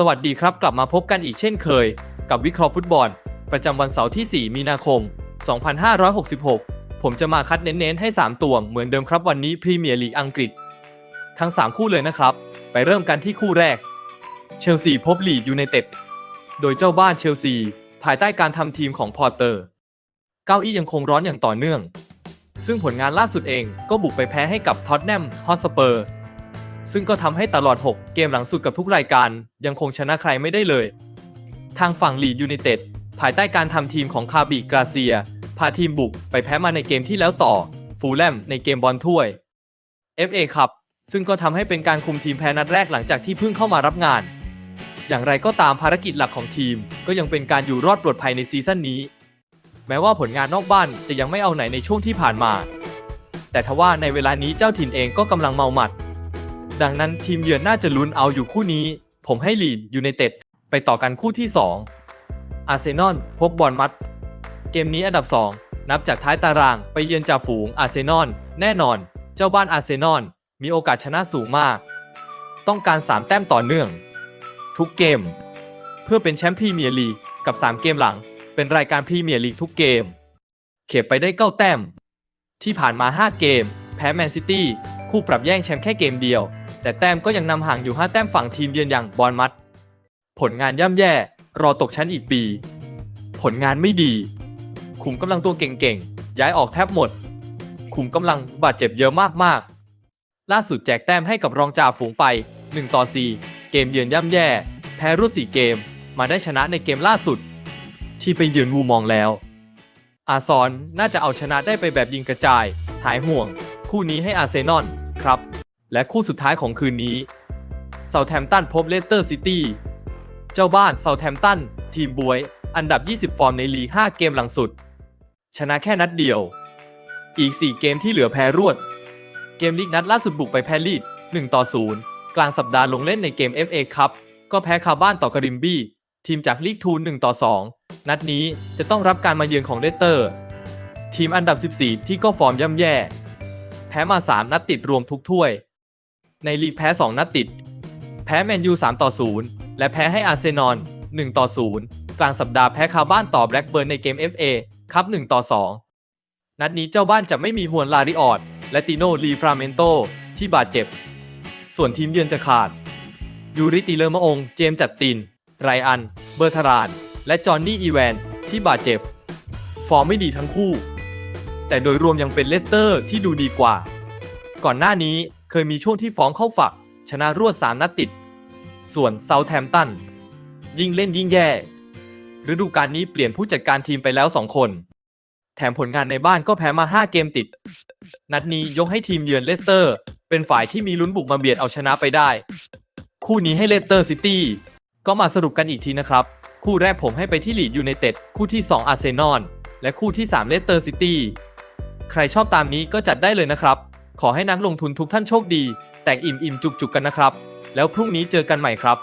สวัสดีครับ กลับมาพบกันอีกเช่นเคย กับวิเคราะห์ฟุตบอล ประจำวันเสาร์ที่ 4 มีนาคม 2566 ผมจะมาคัดเน้นๆให้ 3 ตัวเหมือนเดิมครับวันนี้พรีเมียร์ลีกอังกฤษ ทั้ง 3 คู่เลยนะครับ ไปเริ่มกันที่คู่แรก เชลซีพบลีดยูไนเต็ดโดยเจ้าบ้านเชลซี ภายใต้การทำทีมของพอร์เตอร์ เก้าอี้ยังคงร้อนอย่างต่อเนื่อง ซึ่งผลงานล่าสุดเองก็บุกไปแพ้ให้กับท็อตแนมฮอตสเปอร์ ซึ่งก็ทำให้ตลอด 6 เกมหลังสุดกับทุกรายการ ยังคงชนะใครไม่ได้เลย ทางฝั่งลีดยูไนเต็ดภายใต้การทำทีมของคาบิกราเซีย พาทีมบุกไปแพ้มาในเกมที่แล้วต่อ ฟูลแลมในเกมบอลถ้วย FA ครับซึ่งก็ทำให้เป็นการคุมทีมแพ้นัดแรกหลังจากที่เพิ่งเข้ามารับงาน อย่างไรก็ตามภารกิจหลักของทีม ก็ยังเป็นการอยู่รอดปลอดภัยในซีซั่นนี้ แม้ว่าผลงานนอกบ้านจะยังไม่เอาไหนในช่วงที่ผ่านมา แต่ทว่าในเวลานี้เจ้าถิ่นเองก็กำลังเมาหมัด ดังนั้นทีมเยือนน่าจะลุ้นเอาอยู่คู่นี้ ผมให้ลีดยูไนเต็ดไปต่อกันคู่ที่ 2 อาร์เซนอลพบบอลมัด เกมนี้อันดับ 2 นับจากท้ายตารางไปเยือนจ่าฝูงอาร์เซนอลแน่นอน เจ้าบ้านอาร์เซนอลมีโอกาสชนะสูงมาก ต้องการ 3 แต้มต่อเนื่อง ทุกเกม เพื่อเป็นแชมป์พรีเมียร์ลีกกับ 3 เกมหลัง เป็นรายการพรีเมียร์ลีกทุกเกม เข็บไปได้9แต้ม ที่ผ่านมา 5 เกม แพ้แมนซิตี้คู่ปรับแย่งแชมป์แค่เกมเดียว แต่แต้มก็ยังนำห่างอยู่ 5 แต้มฝั่งทีมเยือนอย่างบอลมัด ผลงานย่ำแย่ รอตกชั้นอีกปี ผลงานไม่ดี ขุมกำลังตัวเก่งๆ ย้ายออกแทบหมด ขุมกำลังบาดเจ็บเยอะมากๆ ล่าสุดแจกแต้มให้กับรองจ่าฝูงไป 1 ต่อ 4 เกมเยือนย่ำแย่ แพ้รวด4เกม มาได้ชนะในเกมล่าสุด ที่ไปเยือนวูมองแล้ว อาซอนน่าจะเอาชนะได้ไปแบบยิงกระจาย หายห่วง คู่นี้ให้อาร์เซนอลครับ และคู่สุดท้ายของคืนนี้เซาแ h มตันพบเลสเตอร์ซิตี้ เจ้าบ้านเซาแ h มตัน ทีมบวย อันดับ 20 ฟอร์มในลีก 5 เกมหลังสุด ชนะแค่นัดเดียว อีก 4 เกมที่เหลือแพ้รวด เกมลีกนัดล่าสุดบุกไปแพ้ลีด1ต่อ 0 กลางสัปดาห์ลงเล่นในเกม FA ครับก็แพ้คาบ้านต่อกริมบี้ ทีมจากลีกทูน1ต่อ 2 นัดนี้จะต้องรับการมาเยือนของเลสเตอร์ ทีมอันดับ 14 ที่ก็ฟอร์มย่ำแย่ แพ้มา 3 นัดติดรวมทุกถ้วย ในลีกแพ้ 2 นัดติด แพ้แมนยู 3 ต่อ 0 และแพ้ให้อาร์เซนอล 1 ต่อ 0 กลางสัปดาห์แพ้คาบ้านต่อแบล็กเบิร์นในเกม FA ครับ1ต่อ 2 นัดนี้เจ้าบ้านจะไม่มีฮวนลาริออดและติโนลีฟราเมนโตที่บาดเจ็บ ส่วนทีมเยือนจะขาด ยูริติเลอร์มะอง เจมจัดติน ไรอัน เบอร์ทาราน และจอห์นนี่อีแวนที่บาดเจ็บ ฟอร์มไม่ดีทั้งคู่ แต่โดยรวมยังเป็นเลสเตอร์ที่ดูดีกว่า ก่อนหน้านี้ เคยมีช่วงที่ฟ้องเข้าฝัก ชนะรวด3นัดติด ส่วนเซาแ h มตันยิ่งเล่นยิ่งแย่ ฤดูกาลนี้เปลี่ยนผู้จัดการทีมไปแล้ว2คน แถมผลงานในบ้านก็แพ้มา 5 เกมติด นัดนี้ยกให้ทีมเยือนเลสเตอร์ เป็นฝ่ายที่มีลุ้นบุกมาเบียดเอาชนะไปได้ คู่นี้ให้เลสเตอร์ซิตี้ก็มาสรุปกันอีกทีนะครับ คู่แรกผมให้ไปที่ลีดยูไนเต็ดคู่ที่ 2 อาร์เซนอลและคู่ที่ 3 เลสเตอร์ซิตี้ใครชอบตามนี้ก็จัดได้เลยนะครับ ขอให้นักลงทุนทุกท่านโชคดี แต่งอิ่มอิ่มจุกจุกกันนะครับ แล้วพรุ่งนี้เจอกันใหม่ครับ